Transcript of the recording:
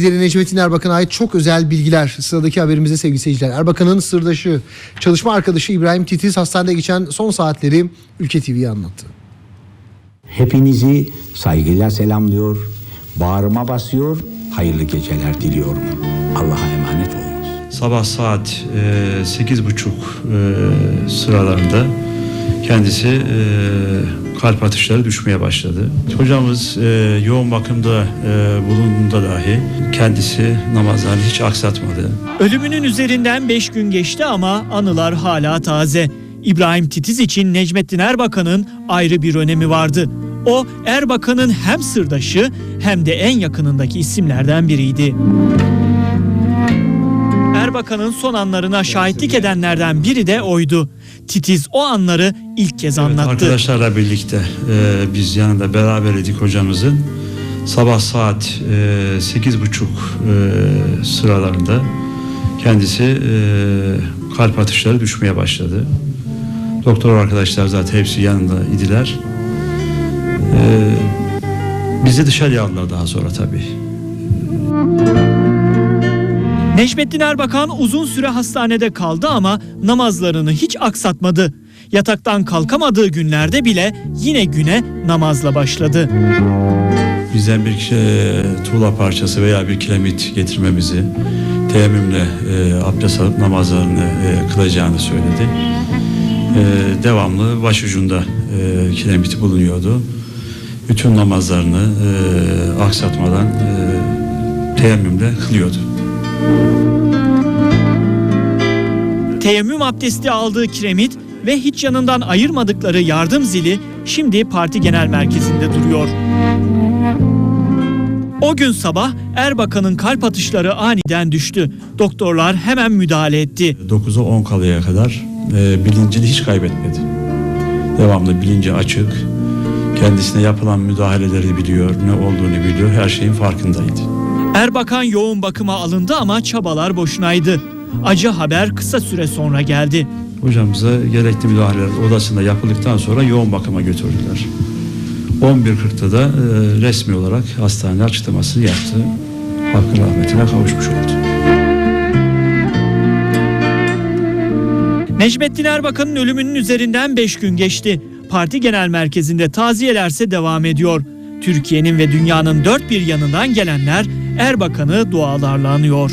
Lideri Necmettin Erbakan'a ait çok özel bilgiler. Sıradaki haberimizde sevgili seyirciler. Erbakan'ın sırdaşı, çalışma arkadaşı İbrahim Titiz hastanede geçen son saatleri Ülke TV'ye anlattı. Hepinizi saygıyla selamlıyor, bağrıma basıyor, hayırlı geceler diliyorum. Allah'a emanet olunuz. Sabah saat e, sekiz buçuk e, sıralarında kendisi e, kalp atışları düşmeye başladı. Hocamız e, yoğun bakımda e, bulunduğunda dahi kendisi namazlarını hiç aksatmadı. Ölümünün üzerinden 5 gün geçti ama anılar hala taze. İbrahim Titiz için Necmettin Erbakan'ın ayrı bir önemi vardı. O Erbakan'ın hem sırdaşı hem de en yakınındaki isimlerden biriydi. Erbakan'ın son anlarına şahitlik edenlerden biri de oydu. Titiz o anları ilk kez Evet, anlattı. arkadaşlarla birlikte e, biz yanında beraber idik hocamızın. Sabah saat e, sekiz buçuk e, sıralarında kendisi e, kalp atışları düşmeye başladı. Doktor arkadaşlar zaten hepsi yanında idiler. E, bizi dışarıya aldılar daha sonra tabii. Necmettin Erbakan uzun süre hastanede kaldı ama namazlarını hiç aksatmadı. Yataktan kalkamadığı günlerde bile yine güne namazla başladı. Bizden bir e, tuğla parçası veya bir kiremit getirmemizi teyemmümle e, abdest alıp namazlarını e, kılacağını söyledi. E, devamlı başucunda e, kiremiti bulunuyordu. Bütün namazlarını e, aksatmadan e, teyemmümle kılıyordu. Teyemmüm abdesti aldığı kiremit ve hiç yanından ayırmadıkları yardım zili şimdi parti genel merkezinde duruyor. O gün sabah Erbakan'ın kalp atışları aniden düştü. Doktorlar hemen müdahale etti. 9'a 10 kalaya kadar e, bilincini hiç kaybetmedi. Devamlı bilinci açık, kendisine yapılan müdahaleleri biliyor, ne olduğunu biliyor, her şeyin farkındaydı. Erbakan yoğun bakıma alındı ama çabalar boşunaydı. Acı haber kısa süre sonra geldi. Hocamıza gerekli müdahaleler odasında yapıldıktan sonra yoğun bakıma götürdüler. 11.40'da da e, resmi olarak hastane açıklaması yaptı. Hakkın rahmetine kavuşmuş oldu. Necmettin Erbakan'ın ölümünün üzerinden 5 gün geçti. Parti genel merkezinde taziyelerse devam ediyor. Türkiye'nin ve dünyanın dört bir yanından gelenler Erbakan'ı dualarla anıyor.